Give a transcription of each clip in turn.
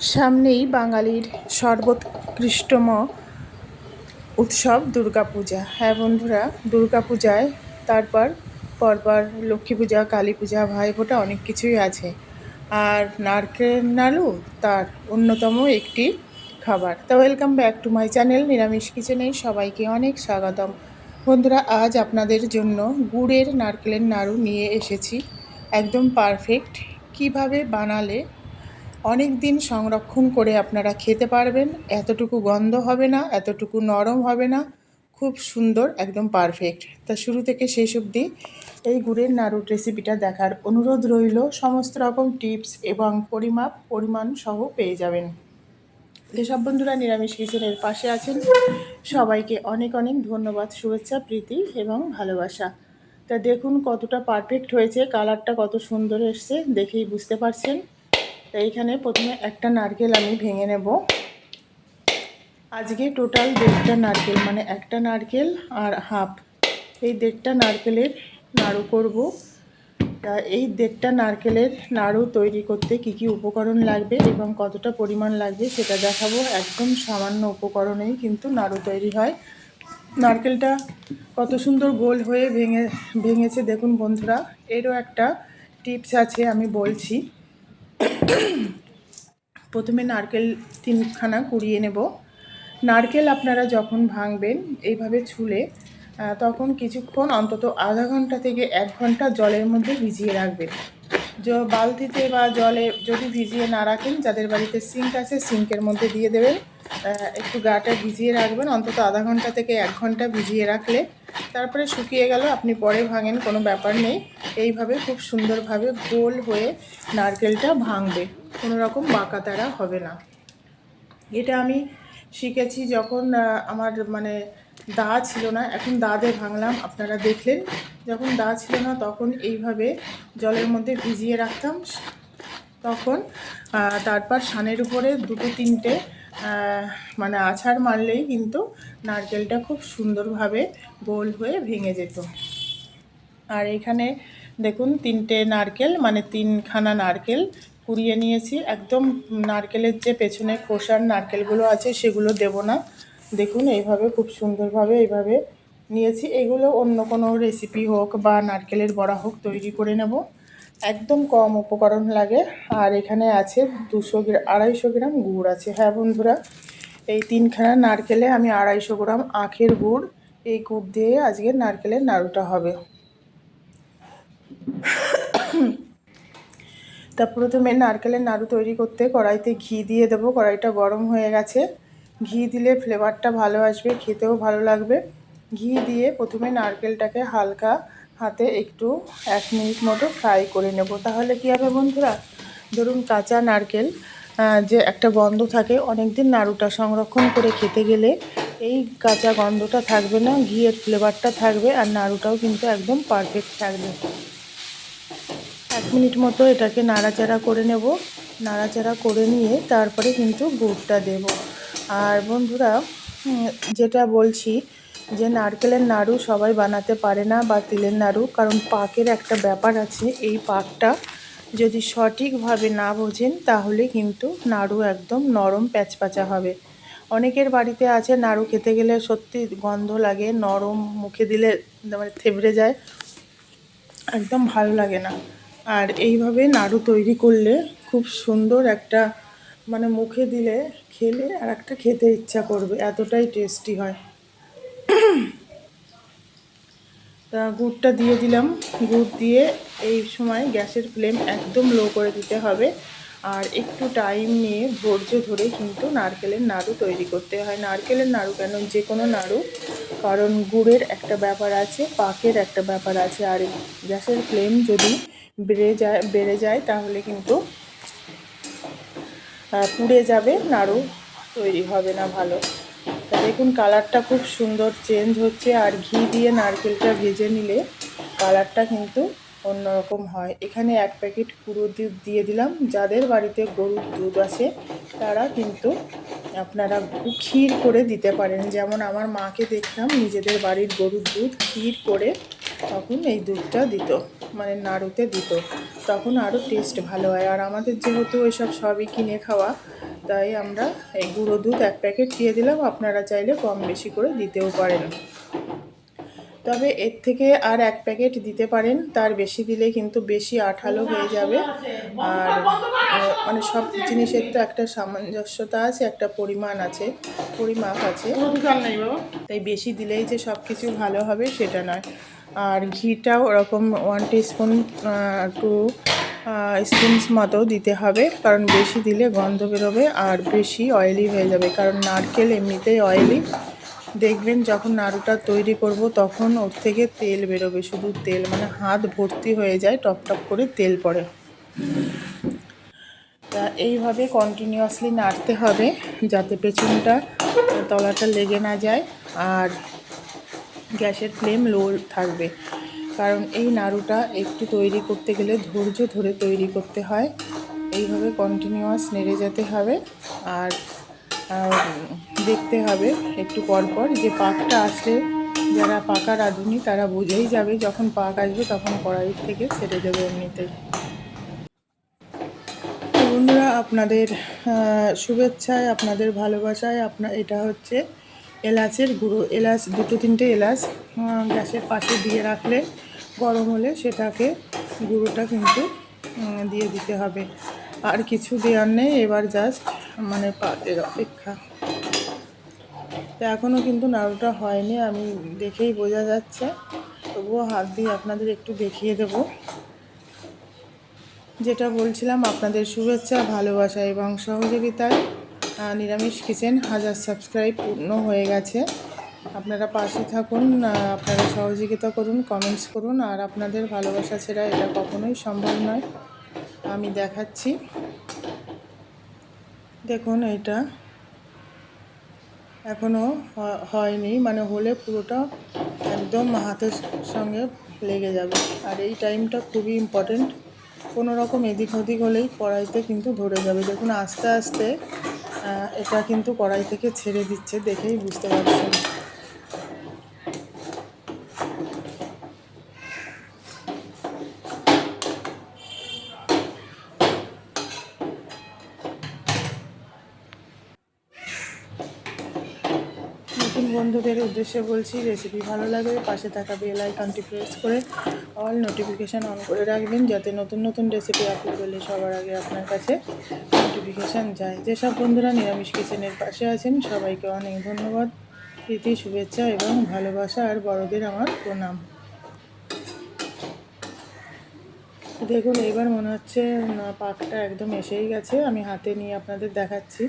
সামনেই বাঙালির সর্বোৎকৃষ্টম উৎসব দুর্গাপূজা। হ্যাঁ বন্ধুরা, দুর্গাপূজায় তারপর পরপর লক্ষ্মী পূজা, কালী পূজা ভাইফোঁটা অনেক কিছুই আছে। আর নারকেল নাড়ু তার অন্যতম একটি খাবার। তা welcome back to my channel নিরামিষ কিচেনে সবাইকে অনেক স্বাগতম। বন্ধুরা, আজ আপনাদের জন্য গুড়ের নারকেলের নাড়ু নিয়ে এসেছি। একদম পারফেক্ট। কীভাবে বানালে অনেক দিন সংরক্ষণ করে আপনারা খেতে পারবেন। এতটুকু গন্ধ হবে না, এতটুকু নরম হবে না। খুব সুন্দর, একদম পারফেক্ট তা শুরু থেকে শেষ অবধি এই গুড়ের নাড়ুর রেসিপিটা দেখার অনুরোধ রইল। সমস্ত রকম টিপস এবং পরিমাপ, পরিমাণ সহ পেয়ে যাবেন। যেসব বন্ধুরা নিরামিষ কিচেনের পাশে আছেন, সবাইকে অনেক অনেক ধন্যবাদ, শুভেচ্ছা, প্রীতি এবং ভালোবাসা। তা দেখুন কতটা পারফেক্ট হয়েছে কালারটা কত সুন্দর এসছে, দেখেই বুঝতে পারছেন। এইখানে প্রথমে একটা নারকেল আমি ভেঙে নেব। আজকে টোটাল দেড়টা নারকেল মানে একটা নারকেল আর হাফ। এই দেড়টা নারকেলের নাড়ু করব। তা এই দেড়টা নারকেলের নাড়ু তৈরি করতে কি কি উপকরণ লাগবে এবং কতটা পরিমাণ লাগবে সেটা দেখাবো। একদম সামান্য উপকরণেই কিন্তু নাড়ু তৈরি হয়। নারকেলটা কত সুন্দর গোল হয়ে ভেঙে, ভেঙেছে দেখুন বন্ধুরা। এরও একটা টিপস আছে আমি বলছি। প্রথমে নারকেল তিনখানা কুড়িয়ে নেব। নারকেল আপনারা যখন ভাঙবেন এইভাবে ছুলে তখন কিছুক্ষণ অন্তত আধা ঘণ্টা থেকে এক ঘণ্টা জলের মধ্যে ভিজিয়ে রাখবেন। বালতিতে বা জলে যদি ভিজিয়ে না রাখেন, যাদের বাড়িতে সিঙ্ক আছে সিঙ্কের মধ্যে দিয়ে দেবেন। একটু গাটা ভিজিয়ে রাখবেন, অন্তত আধা ঘণ্টা থেকে এক ঘণ্টা ভিজিয়ে রাখলে তারপরে শুকিয়ে গেল, আপনি পরে ভাঙেন, কোনো ব্যাপার নেই। এইভাবে খুব সুন্দরভাবে গোল হয়ে নারকেলটা ভাঙবে, কোনো রকম বাঁকা তারা হবে না। এটা আমি শিখেছি যখন আমার মানে দা ছিল না, এখন দাদে ভাঙলাম, আপনারা দেখলেন, যখন দা ছিল না তখন এইভাবে জলের মধ্যে ভিজিয়ে রাখতাম, তখন তারপর সানের উপরে দুটো তিনটে মানে আছাড় মারলেই কিন্তু নারকেলটা খুব সুন্দরভাবে গোল হয়ে ভেঙে যেত। আর এখানে দেখুন, তিনটে নারকেল মানে তিনখানা নারকেল কুড়িয়ে নিয়েছি। একদম নারকেলের যে পেছনে খোসার নারকেলগুলো আছে, সেগুলো দেব না। দেখুন, এইভাবে খুব সুন্দরভাবে এইভাবে নিয়েছি। এগুলো অন্য কোনো রেসিপি হোক বা নারকেলের বড়া হোক, তৈরি করে নেব। একদম কম উপকরণ লাগে। আর এখানে আছে দুশো গ্রাম আড়াইশো গ্রাম গুড় আছে। হ্যাঁ বন্ধুরা, এই তিনখানা নারকেলে আমি আড়াইশো গ্রাম আখের গুড়, এই গুড় দিয়ে আজকে নারকেলের নাড়ুটা হবে। তা প্রথমে নারকেলের নাড়ু তৈরি করতে কড়াইতে ঘি দিয়ে দেবো। কড়াইটা গরম হয়ে গেছে। ঘি দিলে ফ্লেভারটা ভালো আসবে, খেতেও ভালো লাগবে। ঘি দিয়ে প্রথমে নারকেলটাকে হালকা হাতে একটু এক মিনিট মতো ফ্রাই করে নেব। তাহলে কী হবে বন্ধুরা? ধরুন কাঁচা নারকেল যে একটা গন্ধ থাকে অনেক দিন নাড়ুটা সংরক্ষণ করে খেতে গেলে এই কাঁচা গন্ধটা থাকবে না, ঘিয়ের ফ্লেভারটা থাকবে আর নাড়ুটাও কিন্তু একদম পারফেক্ট থাকবে। এক মিনিট মতো এটাকে নাড়াচাড়া করে নেব। নাড়াচাড়া করে নিয়ে তারপরে কিন্তু গুড়টা দেব। আর বন্ধুরা যেটা বলছি যে নারকেলের নাড়ু সবাই বানাতে পারে না বা তিলের নাড়ু, কারণ পাকের একটা ব্যাপার আছে। এই পাকটা যদি সঠিকভাবে না বোঝেন, তাহলে কিন্তু নাড়ু একদম নরম প্যাচপাচা হবে। অনেকের বাড়িতে আছে নাড়ু খেতে গেলে সত্যি গন্ধ লাগে, নরম মুখে দিলে মানে থেবড়ে যায়, একদম ভালো লাগে না। আর এইভাবে নাড়ু তৈরি করলে খুব সুন্দর একটা মানে মুখে দিলে খেলে আর একটা খেতে ইচ্ছা করবে, এতটাই টেস্টি হয়। তা গুড়টা দিয়ে দিলাম। গুড় দিয়ে এই সময় গ্যাসের ফ্লেম একদম লো করে দিতে হবে। আর একটু টাইম নিয়ে ধৈর্য ধরে কিন্তু নারকেলের নাড়ু তৈরি করতে হয়। নারকেলের নাড়ু কেন? যে কোনো নাড়ু। কারণ গুড়ের একটা ব্যাপার আছে, পাকের একটা ব্যাপার আছে। আর গ্যাসের ফ্লেম যদি বেড়ে যায় বেড়ে যায় তাহলে কিন্তু পুড়ে যাবে। নাড়ু তৈরি হবে না ভালো। দেখুন কালারটা খুব সুন্দর চেঞ্জ হচ্ছে আর ঘি দিয়ে নারকেলটা ভেজে নিলে কালারটা কিন্তু অন্যরকম হয়। এখানে এক প্যাকেট পুরো দুধ দিয়ে দিলাম। যাদের বাড়িতে গরুর দুধ আছে তারা কিন্তু আপনারা ক্ষীর করে দিতে পারেন। যেমন আমার মাকে দেখতাম নিজেদের বাড়ির গরুর দুধ ক্ষীর করে তখন এই দুধটা দিত মানে নাড়ুতে দিত। তখন আরও টেস্ট ভালো হয়। আর আমাদের যেহেতু এসব সবই কিনে খাওয়া তাই আমরা এই গুঁড়ো দুধ এক প্যাকেট দিয়ে দিলাম। আপনারা চাইলে কম বেশি করে দিতেও পারেন। তবে এর থেকে আর এক প্যাকেট দিতে পারেন তার বেশি দিলে কিন্তু বেশি আঠালো হয়ে যাবে। আর মানে সব জিনিসের তো একটা সামঞ্জস্যতা আছে একটা পরিমাণ আছে পরিমাপ আছে। তাই বেশি দিলেই যে সব কিছু ভালো হবে সেটা নয়। আর ঘিটাও ওরকম ওয়ান টিস্পুন টু স্পুনস মতো দিতে হবে। কারণ বেশি দিলে গন্ধ বেরোবে আর বেশি অয়েলি হয়ে যাবে। কারণ নারকেল এমনিতেই অয়েলি দেখবেন যখন নাড়ুটা তৈরি করব, তখন ওর থেকে তেল বেরোবে। শুধু তেল মানে হাত ভর্তি হয়ে যায়, টপ টপ করে তেল পড়ে। তা এইভাবে কন্টিনিউয়াসলি নাড়তে হবে, যাতে পেছনটা তলাটা লেগে না যায়। আর গ্যাসের ফ্লেম লো থাকবে। কারণ এই নাড়ুটা একটু তৈরি করতে গেলে ধৈর্য ধরে তৈরি করতে হয়। এইভাবে কন্টিনিউয়াস নেড়ে যেতে হবে আর দেখতে হবে একটু পর পর যে পাকটা আসলে যারা পাকা রাঁধুনি তারা বুঝেই যাবে যখন পাক আসবে তখন কড়াই থেকে ছেড়ে যাবে এমনিতেই বন্ধুরা, আপনাদের শুভেচ্ছায়, আপনাদের ভালোবাসায় আপনার এটা হচ্ছে এলাচের গুঁড়ো, এলাচ, দুটো তিনটে এলাচ গ্যাসের পাশে দিয়ে রাখলে গরম হলে সেটাকে গুঁড়োটা কিন্তু দিয়ে দিতে হবে। আর কিছু দেওয়ার নেই, এবার জাস্ট মানে পাকের অপেক্ষা। তো এখনও কিন্তু নাড়ুটা হয়নি, আমি দেখেই বোঝা যাচ্ছে। তবুও হাত দিয়ে আপনাদের একটু দেখিয়ে দেবো। যেটা বলছিলাম, আপনাদের শুভেচ্ছা, ভালোবাসা এবং সহযোগিতায়। নিরামিষ কিচেন হাজার সাবস্ক্রাইব পূর্ণ হয়ে গেছে। আপনারা পাশে থাকুন আপনারা সহযোগিতা করুন কমেন্টস করুন, আর আপনাদের ভালোবাসা ছাড়া এটা কখনোই সম্ভব নয়। আমি দেখাচ্ছি। দেখুন এটা। এখনও হয়নি মানে হলে পুরোটা একদম হাতের সঙ্গে লেগে যাবে। আর এই টাইমটা খুবই ইম্পর্টেন্ট কোনো রকম এদিক ওদিক হলেই কড়াইতে কিন্তু ধরে যাবে। দেখুন আস্তে আস্তে এটা কিন্তু কড়াই থেকে ছেড়ে দিচ্ছে দেখেই বুঝতে পারছেন। নতুন বন্ধুদের উদ্দেশ্যে বলছি রেসিপি ভালো লাগলে পাশে থাকা বেল আইকনটি প্রেস করে অল নোটিফিকেশান অন করে রাখবেন, যাতে নতুন নতুন রেসিপি আপলোড করলে সবার আগে আপনার কাছে নোটিফিকেশান যায়। যেসব বন্ধুরা নিরামিষ কিচেনের পাশে আছেন, সবাইকে অনেক ধন্যবাদ। প্রীতি, শুভেচ্ছা এবং ভালোবাসা আর বড়দের আমার প্রণাম। দেখুন, এবার মনে হচ্ছে পাকটা একদম এসেই গেছে। আমি হাতে নিয়ে আপনাদের দেখাচ্ছি।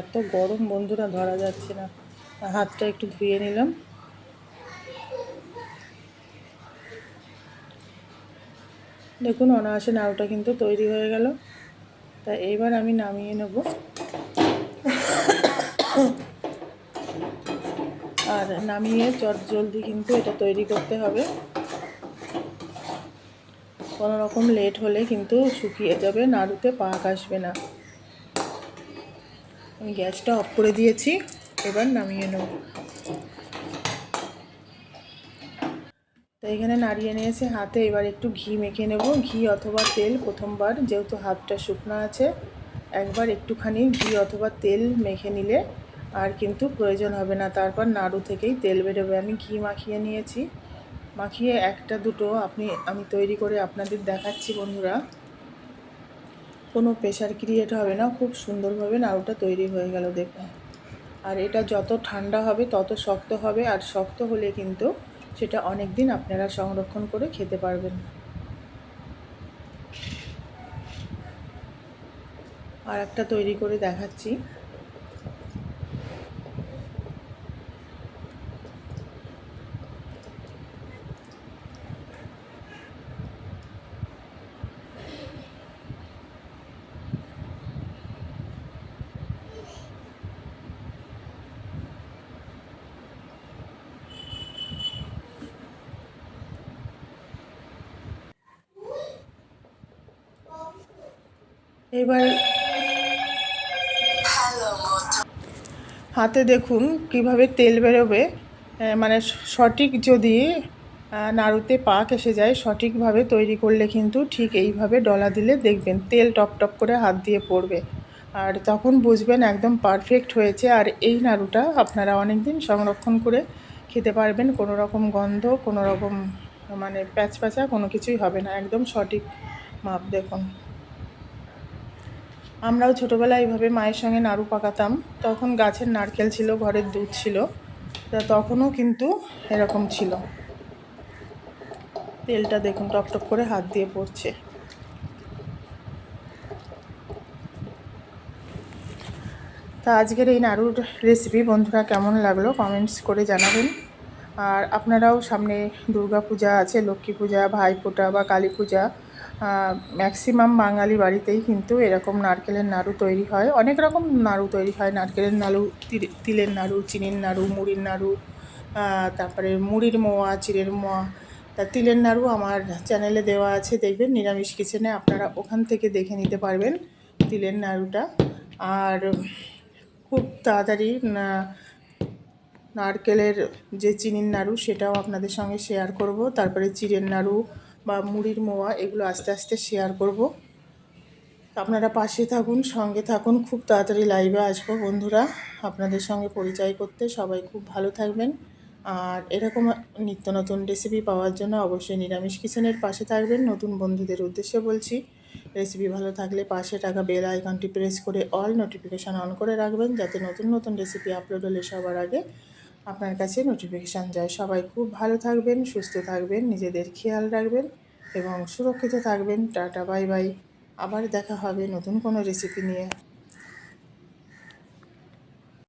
এত গরম বন্ধুরা ধরা যাচ্ছে না। হাতটা একটু ধুয়ে নিলাম। দেখুন, অনায়াসে নাড়ুটা কিন্তু তৈরি হয়ে গেল। তা এইবার আমি নামিয়ে নেব। আর নামিয়ে চট জলদি কিন্তু এটা তৈরি করতে হবে। কোনো রকম লেট হলে কিন্তু শুকিয়ে যাবে, নাড়ুতে পাক আসবে না। আমি গ্যাসটা অফ করে দিয়েছি, এবার নামিয়ে নেব। তো এখানে নাড়িয়ে নিয়েছে হাতে এবার একটু ঘি মেখে নেব। ঘি অথবা তেল প্রথমবার, যেহেতু হাতটা শুকনো আছে। একবার একটুখানি ঘি অথবা তেল মেখে নিলে আর কিন্তু প্রয়োজন হবে না। তারপর নাড়ু থেকেই তেল বেরোবে। আমি ঘি মাখিয়ে নিয়েছি। মাখিয়ে একটা দুটো আপনি, আমি তৈরি করে আপনাদের দেখাচ্ছি বন্ধুরা। কোনো প্রেশার ক্রিয়েট হবে না। খুব সুন্দরভাবে নাড়ুটা তৈরি হয়ে গেল, দেখুন। আর এটা যত ঠান্ডা হবে, তত শক্ত হবে। আর শক্ত হলে কিন্তু সেটা অনেক দিন আপনারা সংরক্ষণ করে খেতে পারবেন। আর একটা তৈরি করে দেখাচ্ছি। এবার হাতে দেখুন কীভাবে তেল বেরোবে। মানে সঠিক যদি নাড়ুতে পাক এসে যায়, সঠিকভাবে তৈরি করলে কিন্তু ঠিক এইভাবে ডলা দিলে দেখবেন তেল টপ টপ করে হাত দিয়ে পড়বে। আর তখন বুঝবেন একদম পারফেক্ট হয়েছে। আর এই নাড়ুটা আপনারা অনেক দিন সংরক্ষণ করে খেতে পারবেন। কোনো রকম গন্ধ, কোনো রকম মানে প্যাচ প্যাচা কোনো কিছুই হবে না। একদম সঠিক মাপ দেখুন। আমরাও ছোটোবেলায় এইভাবে মায়ের সঙ্গে নাড়ু পাকাতাম। তখন গাছের নারকেল ছিল, ঘরের দুধ ছিল। তা তখনও কিন্তু এরকম ছিল। তেলটা দেখুন, টপ টপ করে হাত দিয়ে পড়ছে। তা আজকের এই নাড়ুর রেসিপি বন্ধুরা কেমন লাগল কমেন্টস করে জানাবেন। আর আপনারাও সামনে দুর্গা পূজা আছে, লক্ষ্মী পূজা, ভাইফোঁটা বা কালী পূজা ম্যাক্সিমাম বাঙালি বাড়িতেই কিন্তু এরকম নারকেলের নাড়ু তৈরি হয়। অনেক রকম নাড়ু তৈরি হয়। নারকেলের নাড়ু তিলের নাড়ু, চিনির নাড়ু, মুড়ির নাড়ু তারপরে মুড়ির মোয়া, চিড়ের মোয়া। তা তিলের নাড়ু আমার চ্যানেলে দেওয়া আছে, দেখবেন নিরামিষ কিচেনে আপনারা ওখান থেকে দেখে নিতে পারবেন তিলের নাড়ুটা। আর খুব তাড়াতাড়ি নারকেলের যে চিনির নাড়ু সেটাও আপনাদের সঙ্গে শেয়ার করব। তারপরে চিড়ের নাড়ু বা মুড়ির মোয়া, এগুলো আস্তে আস্তে শেয়ার করব। আপনারা পাশে থাকুন, সঙ্গে থাকুন, খুব তাড়াতাড়ি লাইভে আসব বন্ধুরা। আপনাদের সঙ্গে পরিচয় করতে সবাই খুব ভালো থাকবেন। আর এরকম নিত্য নতুন রেসিপি পাওয়ার জন্য অবশ্যই নিরামিষ কিচেনের পাশে থাকবেন। নতুন বন্ধুদের উদ্দেশ্যে বলছি রেসিপি ভালো থাকলে পাশে টাকা বেল আইকনটি প্রেস করে অল নোটিফিকেশান অন করে রাখবেন, যাতে নতুন নতুন রেসিপি আপলোড হলে সবার আগে আপনার কাছে নোটিফিকেশান যায়। সবাই খুব ভালো থাকবেন, সুস্থ থাকবেন, নিজেদের খেয়াল রাখবেন এবং সুরক্ষিত থাকবেন। টাটা বাই বাই আবার দেখা হবে নতুন কোনো রেসিপি নিয়ে।